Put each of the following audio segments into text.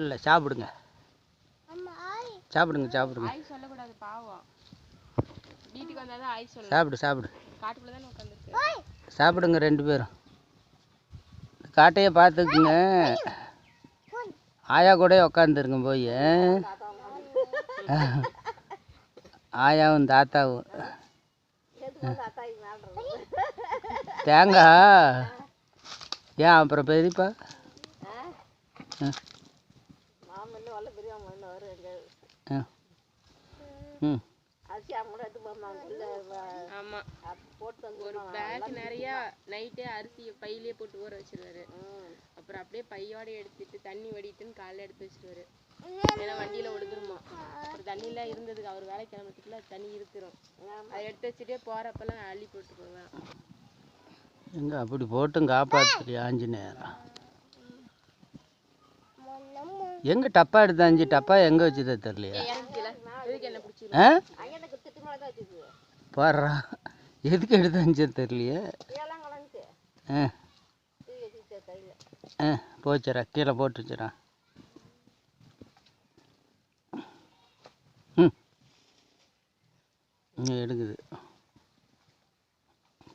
இல்லை சாப்பிடுங்க. சாப்பிடுங்க சாப்பிடுங்க. சொல்லக்கூடாது பாவம். வீட்டுக்கு ஆய் சாப்பிடு சாப்பிடு. காட்டுக்குள்ளே தானே உட்காந்துருக்கு. சாப்பிடுங்க ரெண்டு பேரும். காட்டையே பார்த்துக்குங்க. ஆயா கூட உக்காந்துருங்க போய். ஆயாவும் தாத்தாவும். தேங்காய். ஏன் அப்புறம் பெரியப்பா? ஆ. ஆ. ம். ஆமாம் ஒரு பேக் நிறையா நைட்டே அரிசி பையிலே போட்டு ஊற வச்சிருவாரு. அப்புறம் அப்படியே பையோட எடுத்துட்டு தண்ணி வடிட்டுன்னு காலைல எடுத்து வச்சிருவாரு. ஏன்னா வண்டியில ஒழுதுருமா அப்புறம் தண்ணிலாம் இருந்ததுக்கு அவர் வேலை கிளம்புறதுக்குள்ள தண்ணி இருக்கிறோம் அதை எடுத்து வச்சுட்டே போறப்பெல்லாம் அள்ளி போட்டு போவேன் எங்க அப்படி போட்டும் காப்பாத்துறியா ஆஞ்சநேயர்? எங்கே டப்பா எடுத்தாஞ்சு டப்பா எங்கே வச்சதே தெரியலையா? ஆ? பாடுறா எதுக்கு எடுத்தாஞ்சு தெரியலையே? ஆ. ஆ போச்சுரா கீழே போட்டு வச்சுரா ம். இங்கே எடுக்குது.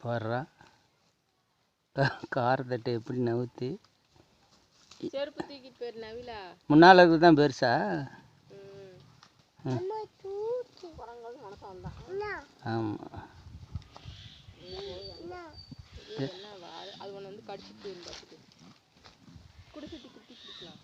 பாடுறா காரத்தட்டை எப்படி நவுத்தி? செருப்பு தூக்கிட்டு போயிரு நவிலா. முன்னால் இருக்கிறது தான் பெருசா ஆமாம் அது ஒன்று வந்து கடிச்சிட்டு பார்த்துட்டு குடிச்சிட்டு குடிக்கலாம்.